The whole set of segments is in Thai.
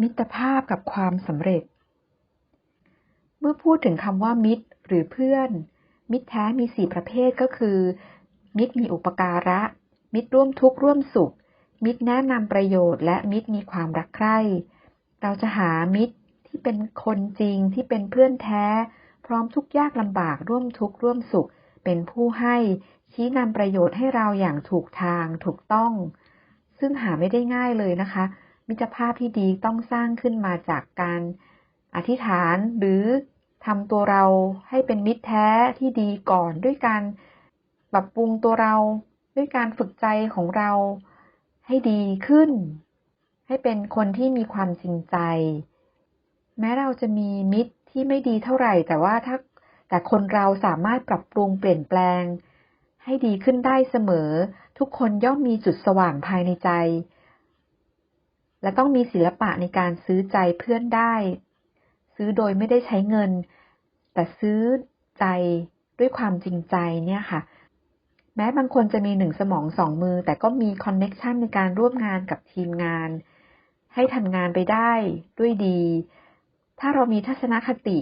มิตรภาพกับความสำเร็จ เมื่อพูดถึงคำว่ามิตร หรือเพื่อน มิตรแท้มีสี่ประเภทก็คือ มิตรมีอุปการะ มิตรร่วมทุกข์ร่วมสุข มิตรแนะนำประโยชน์ และมิตรมีความรักใคร่ เราจะหามิตรที่เป็นคนจริงที่เป็นเพื่อนแท้ พร้อมทุกยากลำบากร่วมทุกข์ร่วมสุข เป็นผู้ให้ชี้นำประโยชน์ให้เราอย่างถูกทางถูกต้อง ซึ่งหาไม่ได้ง่ายเลยนะคะ มิตรภาพที่ดีต้องสร้างขึ้นมาจากการอธิษฐานหรือทำตัวเราให้เป็นมิตรแท้ที่ดีก่อนด้วยการปรับปรุงตัวเราด้วยการฝึกใจของเราให้ดีขึ้น ให้เป็นคนที่มีความจริงใจ แม้เราจะมีมิตรที่ไม่ดีเท่าไหร่ แต่ว่าถ้าแต่คนเราสามารถปรับปรุงเปลี่ยนแปลง ให้ดีขึ้นได้เสมอ ทุกคนย่อมมีจุดสว่างภายในใจ และต้องมีศิลปะในการซื้อใจเพื่อนได้ ซื้อโดยไม่ได้ใช้เงิน แต่ซื้อใจด้วยความจริงใจเนี่ยค่ะ แม้บางคนจะมีหนึ่งสมองสองมือ แต่ก็มีคอนเน็ชันในการร่วมงานกับทีมงาน ให้ทำงานไปได้ด้วยดี ถ้าเรามีทัศนคติ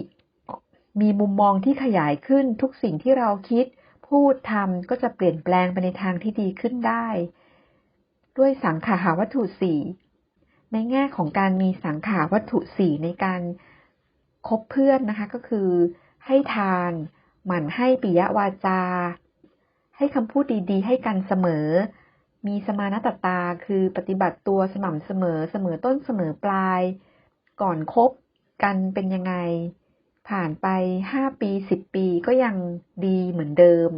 มีมุมมองที่ขยายขึ้นทุกสิ่งที่เราคิด พูดทำก็จะเปลี่ยนแปลงไปในทางที่ดีขึ้นได้ ด้วยสังขาหาวัตถุสี่ ในแง่ของการมีสังขาวัตถุสี่ในการคบเพื่อนนะคะ ก็คือ ให้ทาน หมั่นให้ปิยวาจา ให้คำพูดดีๆ ให้กันเสมอ มีสมานตตาคือปฏิบัติตัวสม่ำเสมอเสมอต้นเสมอปลาย ก่อนคบกันเป็นยังไง ผ่านไปห้าปีสิบปีก็ยังดีเหมือนเดิม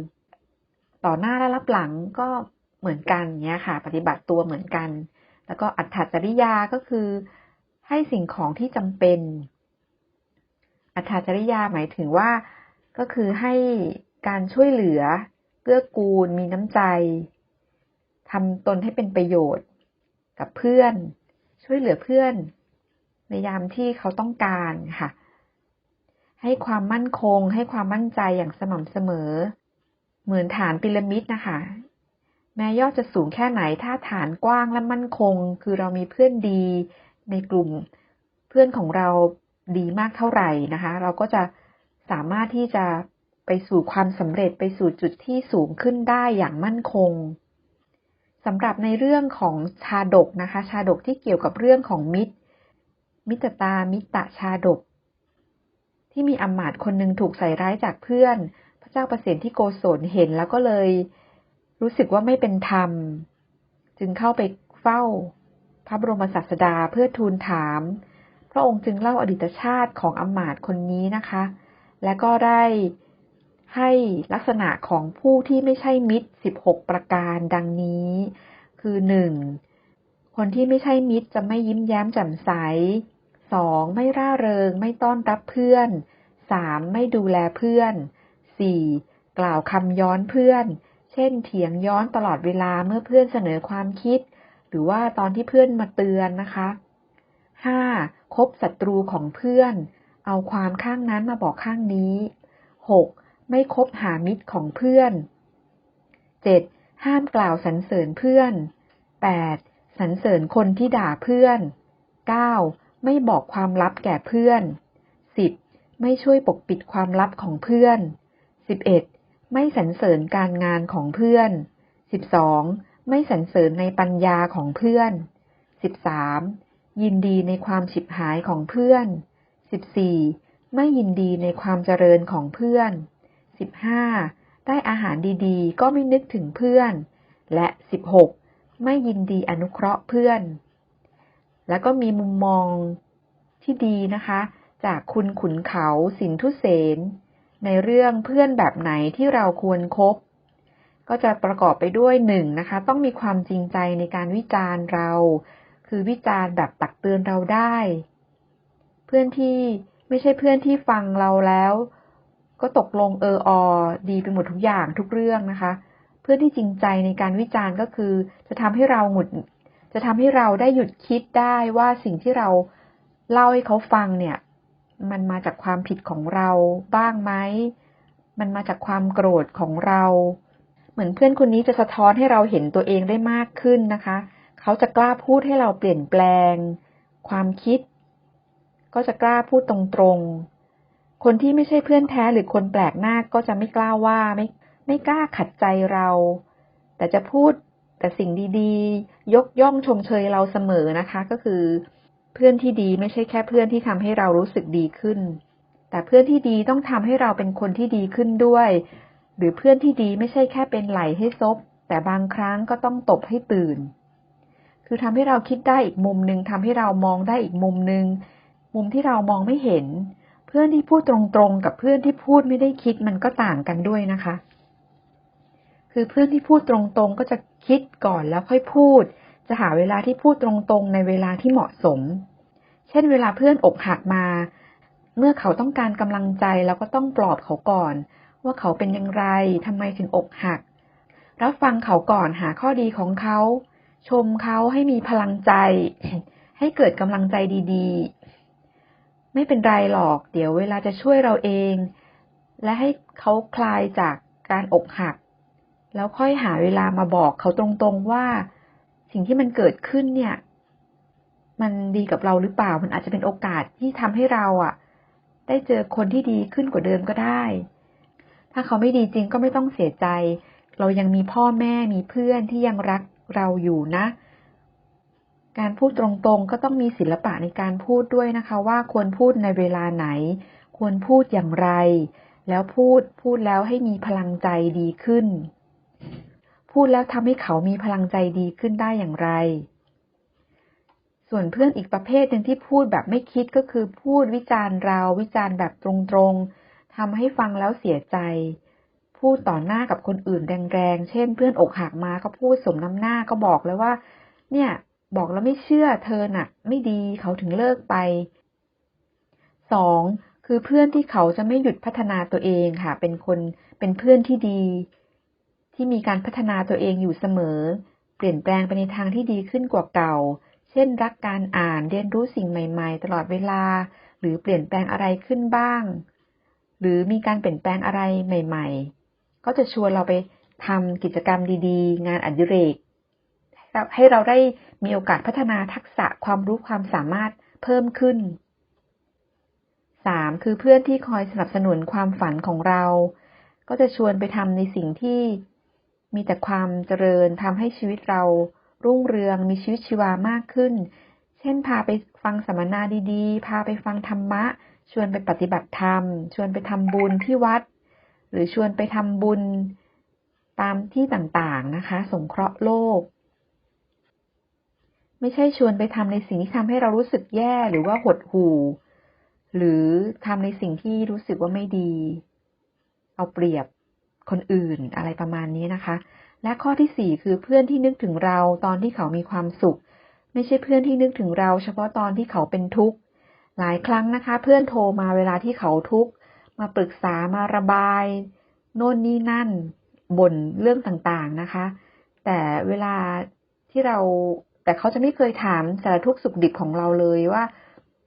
ต่อหน้าและรับหลังก็เหมือนกันเนี้ยค่ะ ปฏิบัติตัวเหมือนกัน แล้วก็อัตถจริยาก็คือ ให้สิ่งของที่จำเป็น อัตถจริยาหมายถึงว่าก็คือให้การช่วยเหลือเกื้อกูล มีน้ำใจ ทำตนให้เป็นประโยชน์กับเพื่อน ช่วยเหลือเพื่อน ในยามที่เขาต้องการค่ะ ให้ความมั่นคง ให้ความมั่นใจอย่างสม่ำเสมอ เหมือนฐานพีระมิดนะคะ แม้ยอดจะสูงแค่ไหนถ้าฐานกว้างและมั่นคง คือเรามีเพื่อนดีในกลุ่ม เพื่อนของเราดีมากเท่าไหร่นะคะ เราก็จะสามารถที่จะไปสู่ความสำเร็จไปสู่จุดที่สูงขึ้นได้อย่างมั่นคงสำหรับในเรื่องของชาดกนะคะ ชาดกที่เกี่ยวกับเรื่องของมิตร มิตรตามิตรชาดก ที่มีอมาตย์คนหนึ่งถูกใส่ร้ายจากเพื่อน พระเจ้าประสิทธิโกศลเห็นแล้วก็เลย รู้สึกว่าไม่เป็นธรรม จึงเข้าไปเฝ้า พระบรมศาสดาเพื่อทูลถาม พระองค์จึงเล่าอดีตชาติของอมาตย์คนนี้นะคะ และก็ได้ให้ลักษณะของผู้ที่ไม่ใช่มิตร 16 ประการดังนี้ คือ 1. คนที่ไม่ใช่มิตรจะไม่ยิ้มแย้มแจ่มใส 2. ไม่ร่าเริง ไม่ต้อนรับเพื่อน 3. ไม่ดูแลเพื่อน 4. กล่าวคำย้อนเพื่อน ช่นเถียงย้อนตลอดเวลาเมื่อเพื่อนเสนอความคิด หรือว่าตอนที่เพื่อนมาเตือนนะคะ 5. คบศัตรูของเพื่อน เอาความข้างนั้นมาบอกข้างนี้ 6. ไม่คบหามิตรของเพื่อน 7. ห้ามกล่าวสรรเสริญเพื่อน 8. สรรเสริญคนที่ด่าเพื่อน 9. ไม่บอกความลับแก่เพื่อน 10. ไม่ช่วยปกปิดความลับของเพื่อน 11. ไม่สรรเสริญการงานของเพื่อน 12. ไม่สรรเสริญในปัญญาของเพื่อน 13. ยินดีในความฉิบหายของเพื่อน 14. ไม่ยินดีในความเจริญของเพื่อน 15. ได้อาหารดีๆ ก็ไม่นึกถึงเพื่อน และ 16. ไม่ยินดีอนุเคราะห์เพื่อน แล้วก็มีมุมมองที่ดีนะคะ จากคุณขุนเขาสินทุเสน ในเรื่องเพื่อนแบบไหนที่เราควรครบก็จะประกอบไปด้วยหนึ่งนะคะ ต้องมีความจริงใจในการวิจารณ์เรา คือวิจารณ์แบบตักเตือนเราได้ เพื่อนที่ไม่ใช่เพื่อนที่ฟังเราแล้ว ก็ตกลงเอออดีไปหมดทุกอย่างทุกเรื่องนะคะ เพื่อนที่จริงใจในการวิจารณ์ก็คือ จะทำให้เราหงุดจะทำให้เราได้หยุดคิดได้ว่าสิ่งที่เราเล่าให้เขาฟังเนี่ย มันมาจากความผิดของเราบ้างไหม มันมาจากความโกรธของเรา เหมือนเพื่อนคนนี้จะสะท้อนให้เราเห็นตัวเองได้มากขึ้นนะคะ เขาจะกล้าพูดให้เราเปลี่ยนแปลง ความคิด ก็จะกล้าพูดตรงๆ คนที่ไม่ใช่เพื่อนแท้หรือคนแปลกหน้าก็จะไม่กล้าว่าไม่ไม่กล้าขัดใจเรา แต่จะพูดแต่สิ่งดีๆ ยกย่องชมเชยเราเสมอนะคะ ก็คือ พื่อนที่ดีไม่ใช่แค่เพื่อนที่ทำให้เรารู้สึกดีขึ้น แต่เพื่อนที่ดีต้องทำให้เราเป็นคนที่ดีขึ้นด้วย หรือเพื่อนที่ดีไม่ใช่แค่เป็นไหลให้ซบ แต่บางครั้งก็ต้องตบให้ตื่น คือทำให้เราคิดได้อีกมุมหนึ่งทำให้เรามองได้อีกมุมหนึ่งมุมที่เรามองไม่เห็น เพื่อนที่พูดตรงๆ กับเพื่อนที่พูดไม่ได้คิดมันก็ต่างกันด้วยนะคะ คือเพื่อนที่พูดตรงๆก็จะคิดก่อนแล้วค่อยพูด จะหาเวลาที่พูดตรงๆ ในเวลาที่เหมาะสม เช่นเวลาเพื่อนอกหักมา เมื่อเขาต้องการกำลังใจเราก็ต้องปลอบเขาก่อน ว่าเขาเป็นอย่างไรทำไมถึงอกหัก รับฟังเขาก่อนหาข้อดีของเขา ชมเขาให้มีพลังใจ ให้เกิดกำลังใจดีๆ ไม่เป็นไรหรอก เดี๋ยวเวลาจะช่วยเราเอง และให้เขาคลายจากการอกหัก แล้วค่อยหาเวลามาบอกเขาตรงๆว่า สิ่งที่มันเกิดขึ้นเนี่ย มันดีกับเราหรือเปล่า มันอาจจะเป็นโอกาสที่ทำให้เราอะ ได้เจอคนที่ดีขึ้นกว่าเดิมก็ได้ ถ้าเขาไม่ดีจริงก็ไม่ต้องเสียใจ เรายังมีพ่อแม่มีเพื่อนที่ยังรักเราอยู่นะ การพูดตรงๆ ก็ต้องมีศิลปะในการพูดด้วยนะคะ ว่าควรพูดในเวลาไหน ควรพูดอย่างไร แล้วพูดพูดแล้วให้มีพลังใจดีขึ้น พูดแล้วทำให้เขามีพลังใจดีขึ้นได้อย่างไร ส่วนเพื่อนอีกประเภทหนึ่งที่พูดแบบไม่คิดก็คือพูดวิจารณ์เราวิจารณ์แบบตรงๆทำให้ฟังแล้วเสียใจ พูดต่อหน้ากับคนอื่นแรงๆ เช่น เพื่อนอกหักมาก็พูดสมน้ำหน้าก็บอกแล้วว่า เนี่ย บอกแล้วไม่เชื่อเธอน่ะ ไม่ดีเขาถึงเลิกไปสองคือเพื่อนที่เขาจะไม่หยุดพัฒนาตัวเองค่ะ เป็นคนเป็นเพื่อนที่ดี ที่มีการพัฒนาตัวเองอยู่เสมอ เปลี่ยนแปลงไปในทางที่ดีขึ้นกว่าเก่า เช่นรักการอ่านเรียนรู้สิ่งใหม่ๆ ตลอดเวลา หรือเปลี่ยนแปลงอะไรขึ้นบ้าง หรือมีการเปลี่ยนแปลงอะไรใหม่ ๆ ก็จะชวนเราไปทำกิจกรรมดีๆ งานอดิเรก ให้เราได้มีโอกาสพัฒนาทักษะความรู้ความสามารถเพิ่มขึ้น 3. คือเพื่อนที่คอยสนับสนุนความฝันของเรา ก็จะชวนไปทำในสิ่งที่มีแต่ความเจริญทำให้ชีวิตเรา รุ่งเรืองมีชีวิตชีวามากขึ้น เช่น พาไปฟังสัมมนาดีๆ พาไปฟังธรรมะ ชวนไปปฏิบัติธรรม ชวนไปทำบุญที่วัด หรือชวนไปทำบุญตามที่ต่างๆนะคะ สงเคราะห์โลก ไม่ใช่ชวนไปทำในสิ่งที่ทำให้เรารู้สึกแย่หรือว่าหดหู่ หรือทำในสิ่งที่รู้สึกว่าไม่ดี เอาเปรียบคนอื่นอะไรประมาณนี้นะคะ และข้อที่สี่คือเพื่อนที่นึกถึงเราตอนที่เขามีความสุข ไม่ใช่เพื่อนที่นึกถึงเราเฉพาะตอนที่เขาเป็นทุกข์หลายครั้งนะคะ เพื่อนโทรมาเวลาที่เขาทุกข์มาปรึกษามาระบาย โน่นนี่นั่นบ่นเรื่องต่างๆนะคะ แต่เวลาที่เราแต่เขาจะไม่เคยถามสารทุกข์สุขดิบของเราเลยว่า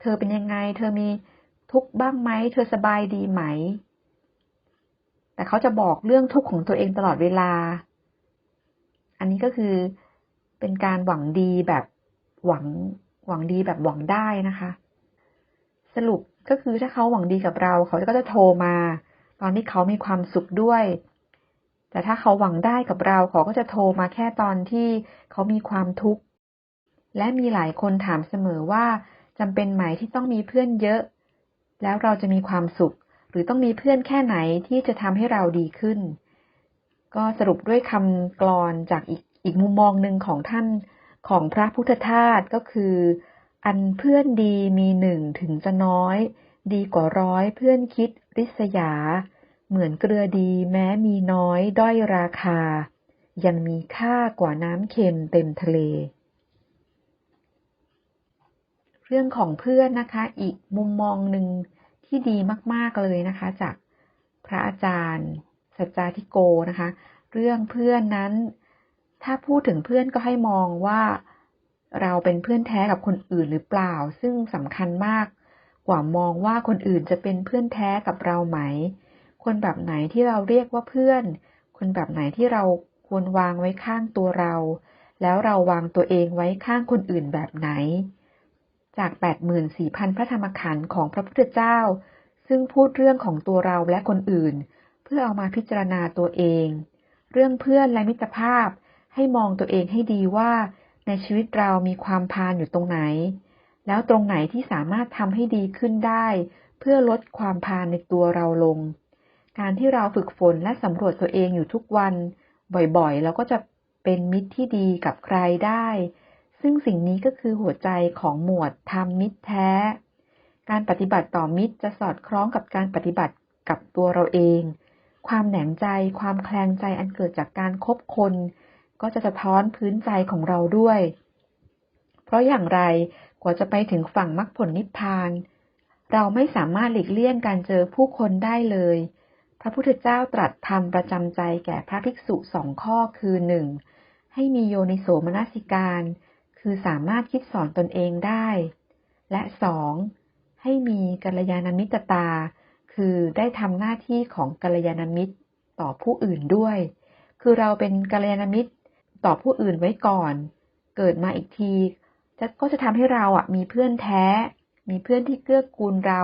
เธอเป็นยังไง เธอมีทุกข์บ้างไหมเธอสบายดีไหม แต่เขาจะบอกเรื่องทุกข์ของตัวเองตลอดเวลา อันนี้ก็คือเป็นการหวังดีแบบหวังหวังดีแบบหวังได้นะคะ สรุปก็คือถ้าเขาหวังดีกับเรา เขาก็จะโทรมา ตอนที่เขามีความสุขด้วย แต่ถ้าเขาหวังได้กับเรา เขาก็จะโทรมาแค่ตอนที่เขามีความทุกข์และมีหลายคนถามเสมอว่าจำเป็นไหมที่ต้องมีเพื่อนเยอะ แล้วเราจะมีความสุข หรือต้องมีเพื่อนแค่ไหนที่จะทำให้เราดีขึ้น ก็สรุปด้วยคำกลอนจากอีกอีกมุมมองหนึ่งของท่านของพระพุทธทาสก็คือ อันเพื่อนดีมีหนึ่งถึงจะน้อย ดีกว่าร้อยเพื่อนคิดริษยา เหมือนเกลือดีแม้มีน้อยด้อยราคา ยังมีค่ากว่าน้ำเค็มเต็มทะเล เรื่องของเพื่อนนะคะ อีกมุมมองหนึ่งที่ดีมาก ๆ เลยนะคะ จากพระอาจารย์ สัจจาธิโกนะคะ เรื่องเพื่อนนั้น ถ้าพูดถึงเพื่อนก็ให้มองว่าเราเป็นเพื่อนแท้กับคนอื่นหรือเปล่า ซึ่งสำคัญมากกว่ามองว่าคนอื่นจะเป็นเพื่อนแท้กับเราไหม คนแบบไหนที่เราเรียกว่าเพื่อน คนแบบไหนที่เราควรวางไว้ข้างตัวเรา แล้วเราวางตัวเองไว้ข้างคนอื่นแบบไหน จาก 84,000 พระธรรมขันธ์ของพระพุทธเจ้า ซึ่งพูดเรื่องของตัวเราและคนอื่น พื่อเอามาพิจารณาตัวเอง เรื่องเพื่อนและมิตรภาพให้มองตัวเองให้ดีว่าในชีวิตเรามีความพานอยู่ตรงไหน แล้วตรงไหนที่สามารถทำให้ดีขึ้นได้ เพื่อลดความพานในตัวเราลง การที่เราฝึกฝนและสำรวจตัวเองอยู่ทุกวัน บ่อยๆ เราก็จะเป็นมิตรที่ดีกับใครได้ ซึ่งสิ่งนี้ก็คือหัวใจของหมวดทำมิตรแท้ การปฏิบัติต่อมิตรจะสอดคล้องกับการปฏิบัติกับตัวเราเอง ความแหนงใจ ความแคลงใจอันเกิดจากการคบคน ก็จะสะท้อนพื้นใจของเราด้วย เพราะอย่างไรกว่าจะไปถึงฝั่งมรรคผลนิพพาน เราไม่สามารถหลีกเลี่ยงการเจอผู้คนได้เลย พระพุทธเจ้าตรัสธรรมประจำใจแก่พระภิกษุสองข้อคือหนึ่งให้มีโยนิโสมนสิการ คือสามารถคิดสอนตนเองได้ และสองให้มีกัลยาณมิตรตา คือได้ทำหน้าที่ของกัลยาณมิตรต่อผู้อื่นด้วย คือเราเป็นกัลยาณมิตรต่อผู้อื่นไว้ก่อน เกิดมาอีกทีจะก็จะทำให้เราอะมีเพื่อนแท้ มีเพื่อนที่เกื้อกูลเรา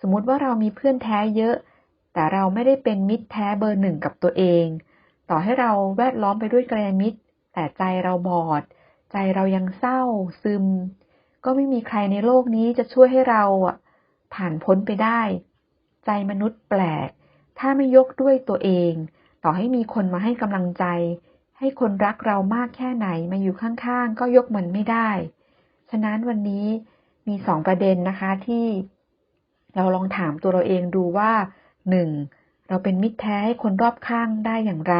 สมมติว่าเรามีเพื่อนแท้เยอะ แต่เราไม่ได้เป็นมิตรแท้เบอร์หนึ่งกับตัวเอง ต่อให้เราแวดล้อมไปด้วยกระยามิตร แต่ใจเราบอด ใจเรายังเศร้าซึม ก็ไม่มีใครในโลกนี้จะช่วยให้เราอะ ผ่านพ้นไปได้ ใจมนุษย์แปลก ถ้าไม่ยกด้วยตัวเอง ต่อให้มีคนมาให้กำลังใจ ให้คนรักเรามากแค่ไหนมาอยู่ข้างๆ ก็ยกมันไม่ได้ ฉะนั้นวันนี้มีสองประเด็นนะคะที่เราลองถามตัวเราเองดูว่าหนึ่งเราเป็นมิตรแท้ให้คนรอบข้างได้อย่างไร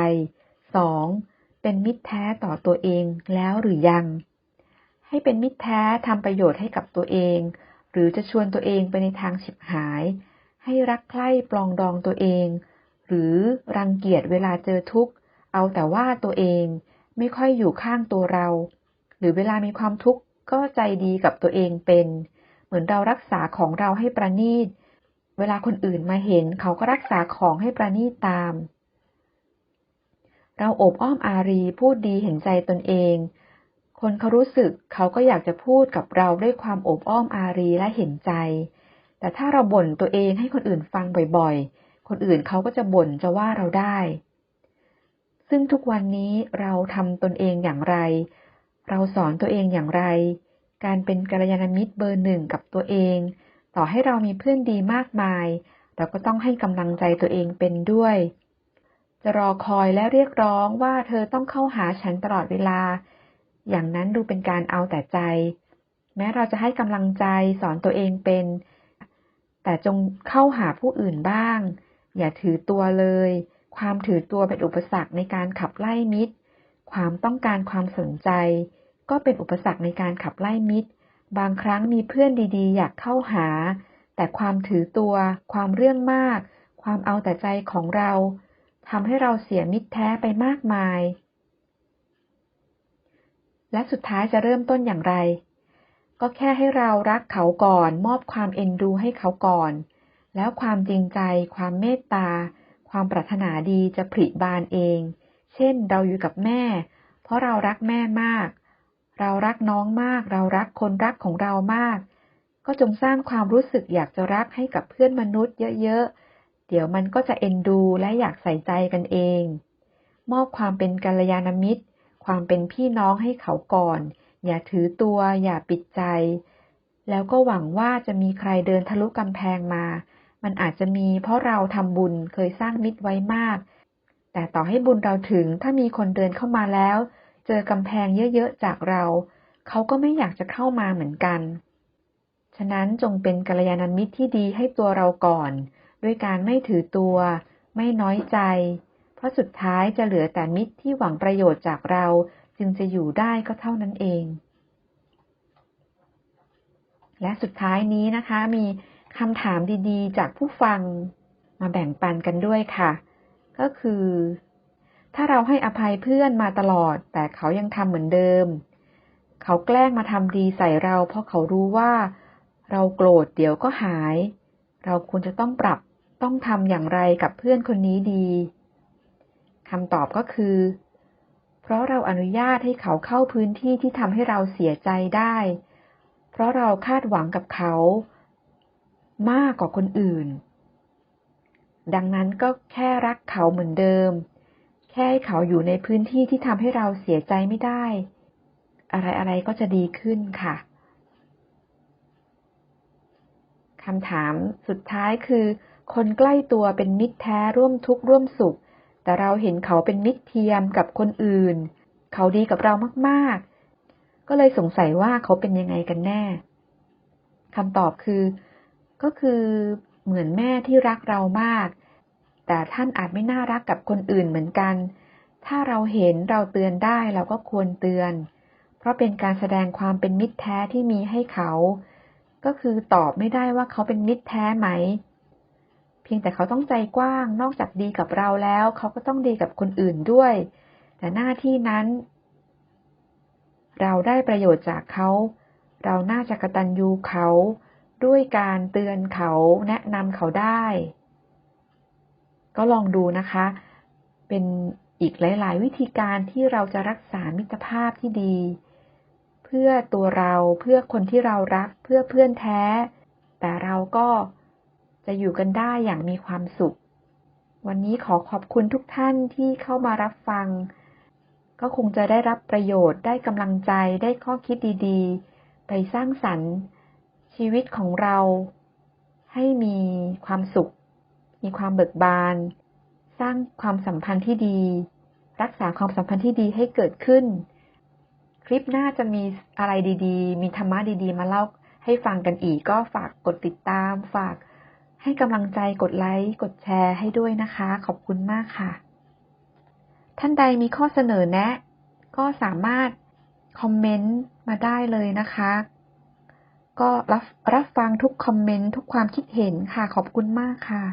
2. เป็นมิตรแท้ต่อตัวเองแล้วหรือยัง ให้เป็นมิตรแท้ทำประโยชน์ให้กับตัวเอง หรือจะชวนตัวเองไปในทางฉิบหาย ให้รักใคร่ปลองดองตัวเอง หรือรังเกียจเวลาเจอทุกข์ เอาแต่ว่าตัวเองไม่ค่อยอยู่ข้างตัวเรา หรือเวลามีความทุกข์ก็ใจดีกับตัวเองเป็น เหมือนเรารักษาของเราให้ประณีต เวลาคนอื่นมาเห็นเขาก็รักษาของให้ประณีตตาม เราโอบอ้อมอารีพูดดีเห็นใจตนเอง คนเขารู้สึกเขาก็อยากจะพูดกับเราด้วยความโอบอ้อมอารีและเห็นใจ แต่ถ้าเราบ่นตัวเองให้คนอื่นฟังบ่อยๆ คนอื่นเขาก็จะบ่นจะว่าเราได้ ซึ่งทุกวันนี้เราทำตนเองอย่างไร เราสอนตัวเองอย่างไร การเป็นกัลยาณมิตรเบอร์หนึ่งกับตัวเอง ต่อให้เรามีเพื่อนดีมากมาย เราก็ต้องให้กำลังใจตัวเองเป็นด้วย จะรอคอยและเรียกร้องว่าเธอต้องเข้าหาฉันตลอดเวลา อย่างนั้นดูเป็นการเอาแต่ใจ แม้เราจะให้กำลังใจสอนตัวเองเป็น แต่จงเข้าหาผู้อื่นบ้าง อย่าถือตัวเลย ความถือตัวเป็นอุปสรรคในการขับไล่มิตร ความต้องการความสนใจ ก็เป็นอุปสรรคในการขับไล่มิตร บางครั้งมีเพื่อนดีๆ อยากเข้าหา แต่ความถือตัว ความเรื่องมาก ความเอาแต่ใจของเราทำให้เราเสียมิตรแท้ไปมากมาย และสุดท้ายจะเริ่มต้นอย่างไร ก็แค่ให้เรารักเขาก่อน มอบความเอ็นดูให้เขาก่อน แล้วความจริงใจ ความเมตตา ความปรารถนาดีจะผลิบานเอง เช่น เราอยู่กับแม่ เพราะเรารักแม่มาก เรารักน้องมาก เรารักคนรักของเรามาก ก็จงสร้างความรู้สึกอยากจะรักให้กับเพื่อนมนุษย์เยอะๆ เดี๋ยวมันก็จะเอ็นดูและอยากใส่ใจกันเอง มอบความเป็นกัลยาณมิตร ความเป็นพี่น้องให้เขาก่อน อย่าถือตัว อย่าปิดใจ แล้วก็หวังว่าจะมีใครเดินทะลุกำแพงมา มันอาจจะมีเพราะเราทำบุญเคยสร้างมิตรไว้มาก แต่ต่อให้บุญเราถึงถ้ามีคนเดินเข้ามาแล้ว เจอกำแพงเยอะๆจากเรา เขาก็ไม่อยากจะเข้ามาเหมือนกัน ฉะนั้นจงเป็นกัลยาณมิตรที่ดีให้ตัวเราก่อน ด้วยการไม่ถือตัว ไม่น้อยใจ ราะสุดท้ายจะเหลือแต่มิตรที่หวังประโยชน์จากเราจึงจะอยู่ได้ก็เท่านั้นเอง และสุดท้ายนี้นะคะ มีคำถามดีๆ จากผู้ฟังมาแบ่งปันกันด้วยค่ะ ก็คือ ถ้าเราให้อภัยเพื่อนมาตลอด แต่เขายังทำเหมือนเดิม เขาแกล้งมาทำดีใส่เรา เพราะเขารู้ว่า เราโกรธเดี๋ยวก็หาย เราควรจะต้องปรับต้องทำอย่างไรกับเพื่อนคนนี้ดี คำตอบก็คือ เพราะเราอนุญาตให้เขาเข้าพื้นที่ที่ทำให้เราเสียใจได้ เพราะเราคาดหวังกับเขา มากกว่าคนอื่น ดังนั้นก็แค่รักเขาเหมือนเดิม แค่ให้เขาอยู่ในพื้นที่ที่ทำให้เราเสียใจไม่ได้ อะไรๆก็จะดีขึ้นค่ะคำถามสุดท้ายคือ คนใกล้ตัวเป็นมิตรแท้ร่วมทุกข์ร่วมสุข แต่เราเห็นเขาเป็นมิตรเทียมกับคนอื่น เขาดีกับเรามากๆ ก็เลยสงสัยว่าเขาเป็นยังไงกันแน่คำตอบคือ ก็คือเหมือนแม่ที่รักเรามาก แต่ท่านอาจไม่น่ารักกับคนอื่นเหมือนกัน ถ้าเราเห็นเราเตือนได้เราก็ควรเตือน เพราะเป็นการแสดงความเป็นมิตรแท้ที่มีให้เขา ก็คือตอบไม่ได้ว่าเขาเป็นมิตรแท้ไหม เพียงแต่เขาต้องใจกว้าง นอกจากดีกับเราแล้ว เขาก็ต้องดีกับคนอื่นด้วย แต่หน้าที่นั้น เราได้ประโยชน์จากเขา เราน่าจะกระตันยูเขา ด้วยการเตือนเขาแนะนำเขาได้ ก็ลองดูนะคะ เป็นอีกหลาย ๆ วิธีการที่เราจะรักษามิตรภาพที่ดี เพื่อตัวเราเพื่อคนที่เรารักเพื่อเพื่อนแท้ แต่เราก็ จะอยู่กันได้อย่างมีความสุข วันนี้ขอขอบคุณทุกท่านที่เข้ามารับฟัง ก็คงจะได้รับประโยชน์ได้กำลังใจได้ข้อคิดดีๆ ไปสร้างสรรค์ ชีวิตของเรา ให้มีความสุข มีความเบิกบาน สร้างความสัมพันธ์ที่ดี รักษาความสัมพันธ์ที่ดีให้เกิดขึ้น คลิปหน้าจะมีอะไรดีๆ มีธรรมะดีๆ มาเล่าให้ฟังกันอีกก็ฝากกดติดตามฝาก ให้กำลังใจกดไลค์ กดแชร์ให้ด้วยนะคะ ขอบคุณมากค่ะ ท่านใดมีข้อเสนอแนะ ก็สามารถคอมเมนต์มาได้เลยนะคะ ก็รับรับฟังทุกคอมเมนต์ทุกความคิดเห็นค่ะ ขอบคุณมากค่ะ